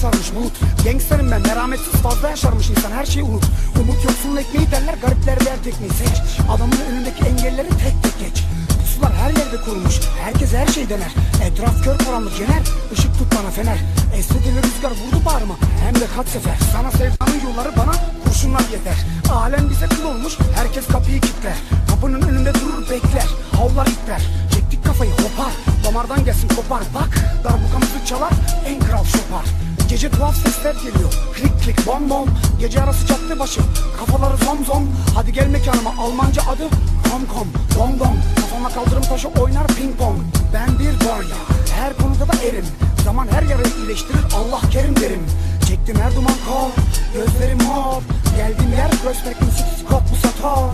sarmış bulut. Gangsterim ben merhametsiz fazla yaşarmış insan her şeyi unut. Umut yoksunun ekmeği derler garipler ver tekmeyi seç? Adamın önündeki engelleri tek tek geç. Pusular her yerde kurulmuş herkes her şey dener. Etraf kör karanlık yener ışık tut bana fener. Esnedilir rüzgar vurdu bağrıma hem de kaç sefer. Sana sevdanın yolları bana kurşunlar yeter. Alem bize kıl olmuş herkes kapıyı kilitler. Kapının önünde durur bekler havlar ipler. Çektik kafayı hopar. Damardan gelsin kopar. Bak darbukamızı çalar Gece tuhaf sesler geliyor. Klik klik bom bom. Gece arası cadde başı. Kafaları zom zom. Hadi gel mekanıma. Almanca adı Kom kom. Dom dom Kafama kaldırım taşı oynar ping pong. Ben bir varya Her konuda da erim. Zaman her yarayı iyileştirir. Allah kerim derim. Çektim her duman kol Gözlerim mor Geldiğim yer Prospektin six kop bu sator